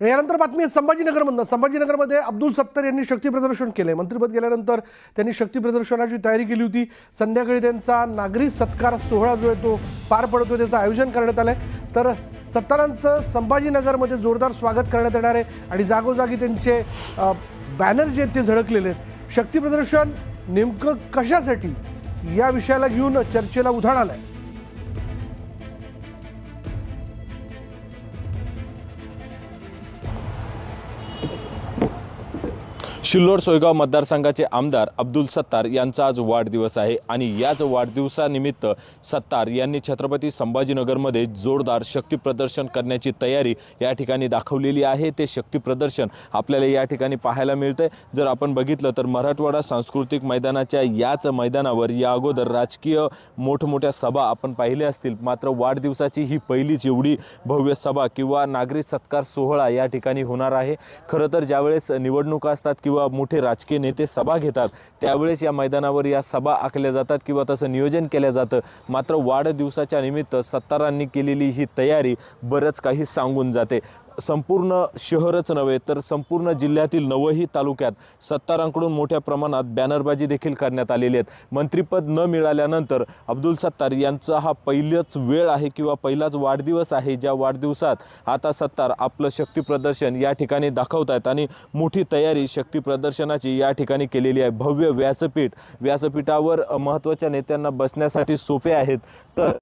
आणि यानंतर बातमी आहे संभाजीनगरमधनं. संभाजीनगरमध्ये अब्दुल सत्तार यांनी शक्ती प्रदर्शन केलंय. मंत्रिपद गेल्यानंतर त्यांनी शक्ती प्रदर्शनाची तयारी केली होती. संध्याकाळी त्यांचा नागरी सत्कार सोहळा जो आहे तो पार पडतो त्याचं आयोजन करण्यात आलं आहे तर सत्तारांचं संभाजीनगरमध्ये जोरदार स्वागत करण्यात येणार आहे आणि जागोजागी त्यांचे बॅनर जे आहेत ते झळकलेले आहेत. शक्ती प्रदर्शन नेमकं कशासाठी या विषयाला घेऊन चर्चेला उधाण आहे शिल्लोड सोयगाव मतदारसंघाचे आमदार अब्दुल सत्तार यांचा आज वाढदिवस आहे आणि याच वाढदिवसानिमित्त सत्तार यांनी छत्रपती संभाजीनगरमध्ये जोरदार शक्तीप्रदर्शन करण्याची तयारी या ठिकाणी दाखवलेली आहे. ते शक्तीप्रदर्शन आपल्याला या ठिकाणी पाहायला मिळतंय. जर आपण बघितलं तर मराठवाडा सांस्कृतिक मैदानाच्या याच मैदानावर या अगोदर राजकीय मोठमोठ्या सभा आपण पाहिल्या असतील. मात्र वाढदिवसाची ही पहिलीच एवढी भव्य सभा किंवा नागरी सत्कार सोहळा या ठिकाणी होणार आहे. खरं तर ज्यावेळेस निवडणुका असतात किंवा मोठे राजकीय नेते सभा घेतात त्यावेळेस या मैदानावर या सभा आखल्या जातात किंवा तसं नियोजन केलं जातं. मात्र वाढदिवसाच्या निमित्त सत्तारांनी केलेली ही तयारी बरंच काही सांगून जाते. संपूर्ण शहरच नव्हे तर संपूर्ण जिल्ह्यातील नवही तालुक्यात सत्तारांकडून मोठ्या प्रमाणात बॅनरबाजी देखील करण्यात आलेली आहेत. मंत्रिपद न मिळाल्यानंतर अब्दुल सत्तार यांचा हा पहिलाच वेळ आहे किंवा पहिलाच वाढदिवस आहे ज्या वाढदिवसात आता सत्तार आपलं शक्तीप्रदर्शन या ठिकाणी दाखवत आहेत आणि मोठी तयारी शक्ती प्रदर्शनाची या ठिकाणी केलेली आहे. भव्य व्यासपीठ व्यासपीठावर महत्त्वाच्या नेत्यांना बसण्यासाठी सोपे आहेत. तर